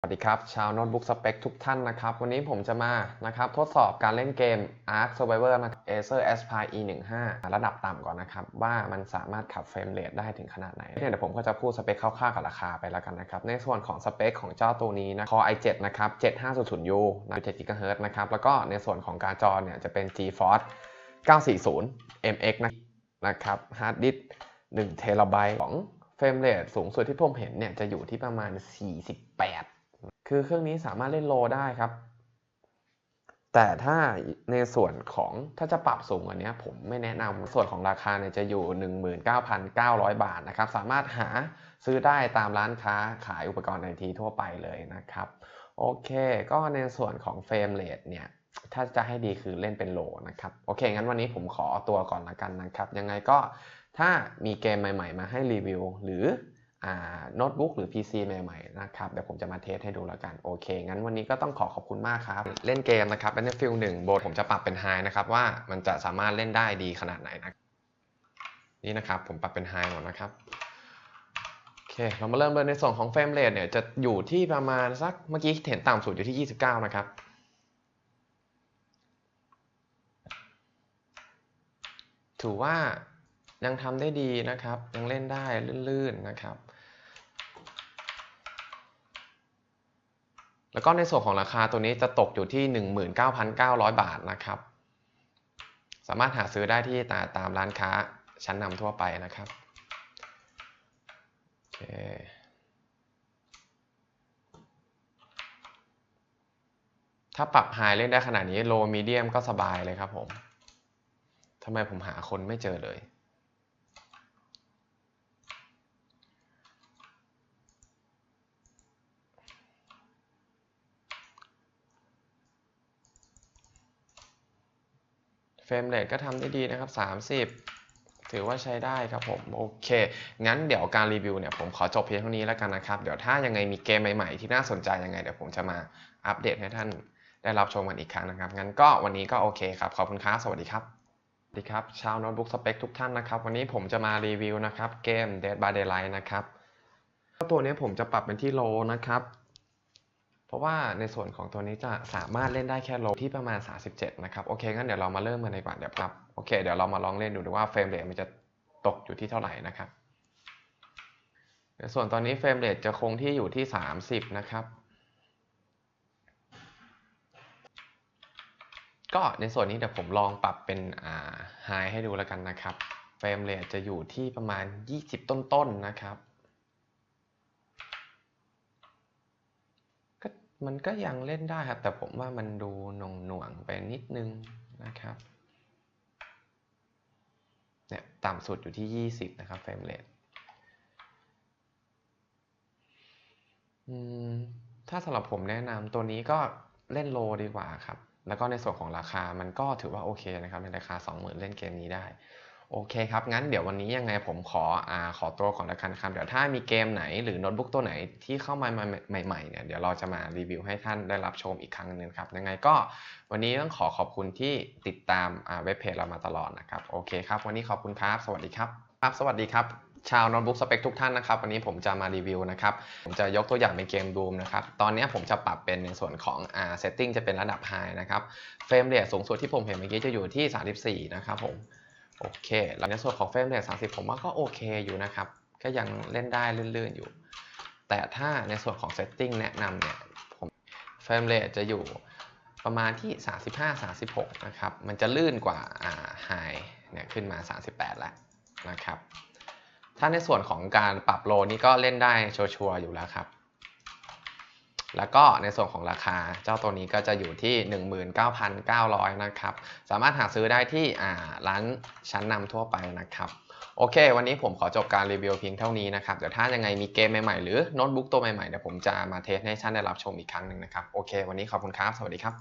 สวัสดีครับ ชาวโน้ตบุ๊กสเปคทุกท่านนะครับ วันนี้ผมจะมานะครับทดสอบการเล่นเกม Ark Survivor นะครับ Acer Aspire E15 ระดับต่ำก่อนนะครับ ว่ามันสามารถขับเฟรมเรทได้ถึงขนาดไหนเนี่ยเดี๋ยวผมก็จะพูดสเปคคร่าวๆกับราคาไปแล้วกันนะครับ ในส่วนของสเปคของเจ้าตัวนี้นะ Core i7 นะครับ 7500U นะ7 GHz นะครับ แล้วก็ในส่วนของการจอเนี่ยจะเป็น GeForce 940 MX นะครับฮาร์ดดิสก์1 t b ของเฟรมเรทสูงสุดที่ผมเห็นเนี่ยจะอยู่ที่ประมาณ 48 คือเครื่องนี้สามารถเล่นโลได้ครับ แต่ถ้าในส่วนของถ้าจะปรับสูงกว่านี้ผมไม่แนะนำส่วนของราคาเนี่ยจะอยู่ 19,900 บาทนะครับ สามารถหาซื้อได้ตามร้านค้าขายอุปกรณ์ไอทีทั่วไปเลยนะครับ โอเค ก็ในส่วนของเฟรมเรทเนี่ยถ้าจะให้ดีคือเล่นเป็นโลนะครับ โอเค งั้นวันนี้ผมขอตัวก่อนละกันนะครับ ยังไงก็ถ้ามีเกมใหม่ ๆ มาให้รีวิว หรือ โน้ตบุ๊กหรือ PC ใหม่ๆนะครับเดี๋ยวผมจะมาเทสให้ดูแล้วกัน โอเค งั้นวันนี้ก็ต้องขอขอบคุณมากครับ เล่นเกมนะครับ Battlefield 1โบผมจะปรับเป็น High นะครับ ว่ามันจะสามารถเล่นได้ดีขนาดไหนนะนี่นะครับผมปรับเป็น High หมดนะครับโอเคเรามาเริ่มเลยในส่วนของเฟรมเรทเนี่ยจะอยู่ที่ประมาณสักเมื่อกี้เห็นต่ำสุดอยู่ที่ 29 นะครับถือว่า ยังทำได้ดีนะครับ ยังเล่นได้ลื่นๆนะครับ แล้วก็ในส่วนของราคาตัวนี้จะตกอยู่ที่ 19,900 บาทนะครับ สามารถหาซื้อได้ที่ตามร้านค้าชั้นนำทั่วไปนะครับโอเคถ้าปรับไฮเล่นได้ขนาดนี้โลมีเดียมก็สบายเลยครับผมทำไมผมหาคนไม่เจอเลย เฟรมเรทก็ทำได้ดีนะครับ 30 ถือว่าใช้ได้ครับผม โอเค งั้นเดี๋ยวการรีวิวเนี่ยผมขอจบเพียงเท่านี้แล้วกันนะครับ เดี๋ยวถ้ายังไงมีเกมใหม่ๆ ที่น่าสนใจยังไงเดี๋ยวผมจะมาอัปเดตให้ท่านได้รับชมกันอีกครั้งนะครับ งั้นก็วันนี้ก็โอเคครับ ขอบคุณครับ สวัสดีครับสวัสดีครับ ชาวโน้ตบุ๊กสเปคทุกท่านนะครับ วันนี้ผมจะมารีวิวนะครับ เกม Dead by Daylight นะครับตัวนี้ผมจะปรับเป็นที่โลนะครับ เพราะว่าในส่วนของตัวนี้จะสามารถเล่นได้แค่โลที่ประมาณ 37 นะครับ โอเค งั้นเดี๋ยวเรามาเริ่มกันดีกว่าเดี๋ยวครับ โอเค เดี๋ยวเรามาลองเล่นดูดูว่าเฟรมเรทมันจะตกอยู่ที่เท่าไหร่นะครับ ในส่วนตอนนี้เฟรมเรทจะคงที่อยู่ที่ 30 นะครับ ก็ในส่วนนี้เดี๋ยวผมลองปรับเป็นอ่าไฮให้ดูแล้วกันนะครับ เฟรมเรทจะอยู่ที่ประมาณ 20 ต้นๆนะครับ ก็ มันก็ยังเล่นได้ครับ แต่ผมว่ามันดูหน่วงหน่วงๆไปนิดนึงนะครับเนี่ยต่ำสุดอยู่ที่ 20 นะครับเฟรมเรทถ้าสำหรับผมแนะนำตัวนี้ก็เล่นโลดีกว่าครับ แล้วก็ในส่วนของราคามันก็ถือว่าโอเคนะครับ ในราคา 20,000 เล่นเกมนี้ได้ โอเคครับ งั้นเดี๋ยววันนี้ยังไงผมขออ่าขอตัวก่อนละกันครับ เดี๋ยวถ้ามีเกมไหนหรือโน้ตบุ๊กตัวไหนที่เข้ามาใหม่ๆเนี่ยเดี๋ยวเราจะมารีวิวให้ท่านได้รับชมอีกครั้งหนึงครับ ยังไงก็วันนี้ต้องขอขอบคุณที่ติดตามเว็บเพจเรามาตลอดนะครับ โอเคครับ วันนี้ขอบคุณครับ สวัสดีครับครับ สวัสดีครับ ชาวโน้ตบุ๊กสเปคทุกท่านนะครับ วันนี้ผมจะมารีวิวนะครับ ผมจะยกตัวอย่างเป็นเกม Doom นะครับ ตอนนี้ผมจะปรับเป็นในส่วนของอ่า setting จะเป็นระดับ High นะครับ เฟรมเรทสูงสุดที่ผมเห็นเมื่อกี้จะอยู่ที่ 34 นะครับผม โอเคแล้วในส่วนของเฟรมเรท30 ผมว่าก็โอเคอยู่นะครับ ก็ยังเล่นได้ลื่นๆอยู่ แต่ถ้าในส่วนของ setting แนะนำเนี่ย ผมเฟรมเรทจะอยู่ประมาณที่ 35-36 นะครับ มันจะลื่นกว่าอ่า High เนี่ยขึ้นมา 38 แล้วนะครับ ถ้าในส่วนของการปรับโลนี่ก็เล่นได้ชัวร์ๆอยู่แล้วครับ แล้วก็ในส่วนของราคาเจ้าตัวนี้ก็จะอยู่ที่ 19,900 นะครับ สามารถหาซื้อได้ที่ร้านชั้นนำทั่วไปนะครับโอเค วันนี้ผมขอจบการรีวิวเพียงเท่านี้นะครับ เดี๋ยวถ้ายังไงมีเกมใหม่ๆ หรือโน้ตบุ๊กตัวใหม่ๆ เดี๋ยวผมจะมาเทสให้ท่านได้รับชมอีกครั้งหนึ่งนะครับ โอเค วันนี้ขอบคุณครับ สวัสดีครับ